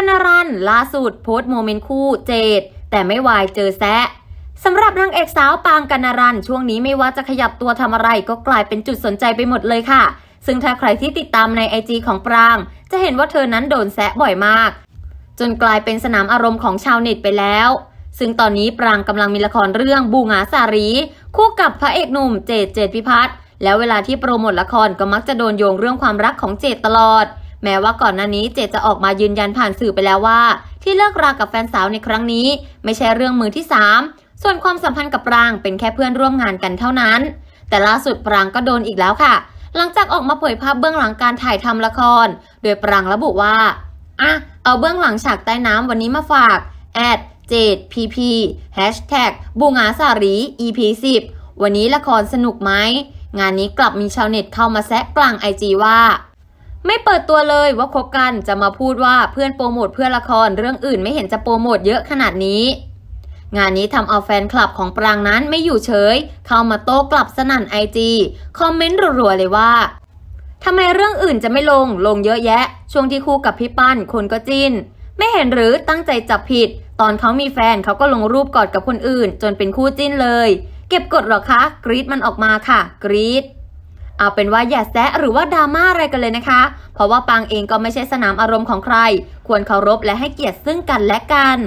กันนารันล่าสุดโพสต์โมเมนต์คู่เจดแต่ไม่วายเจอแซะสำหรับนางเอกสาวปางกันนารันช่วงนี้ไม่ว่าจะขยับตัวทำอะไรก็กลายเป็นจุดสนใจไปหมดเลยค่ะ ซึ่งถ้าใครที่ติดตามในไอจีของปราง จะเห็นว่าเธอนั้นโดนแซะบ่อยมาก จนกลายเป็นสนามอารมณ์ของชาวเน็ตไปแล้ว ซึ่งตอนนี้ปรางกำลังมีละครเรื่องบูงาสารี คู่กับพระเอกหนุ่มเจดเจดพิพัฒน์แล้วเวลาที่โปรโมทละครก็มักจะโดนโยงเรื่องความรักของเจดตลอด แม้ว่าก่อนหน้านี้เจดจะออกมายืนยันผ่านสื่อไปแล้วว่า ที่เลิกรากับแฟนสาวในครั้งนี้ ไม่ใช่เรื่องมือที่สามส่วนความสัมพันธ์กับปรางเป็นแค่เพื่อนร่วมงานกันเท่านั้น แต่ล่าสุดปรางก็โดนอีกแล้วค่ะ หลังจากออกมาเผยภาพเบื้องหลังการถ่ายทำละคร โดยปรางระบุว่าอะเอาเบื้องหลังฉากใต้น้ำวันนี้มาฝากแอดเจดพีพีแฮชแท็กบูงาสารี EP 10วันนี้ละครสนุกไหมงานนี้กลับมีชาวเน็ตเข้ามาแซะกลางไอจีว่า ไม่เปิดตัวเลยว่าคบกันจะมาพูดว่าเพื่อนโปรโมทเพื่อละครเรื่องอื่นไม่เห็นจะโปรโมทเยอะขนาดนี้ งานนี้ทำเอาแฟนคลับของปรางนั้นไม่อยู่เฉย เข้ามาโต้กลับสนั่นไอจีคอมเมนต์รัวๆเลยว่าทำไมเรื่องอื่นจะไม่ลงลงเยอะแยะ ช่วงที่คู่กับพี่ปั้นคนก็จิ้นไม่เห็นหรือตั้งใจจับผิด ตอนเขามีแฟนเขาก็ลงรูปกอดกับคนอื่น จนเป็นคู่จิ้นเลย เก็บกดหรอคะ กรีดมันออกมาค่ะ กรีด เอาเป็นว่าอย่าแซะหรือว่าดราม่าอะไรกันเลยนะคะ เพราะว่าปางเองก็ไม่ใช่สนามอารมณ์ของใคร ควรเคารพและให้เกียรติซึ่งกันและกัน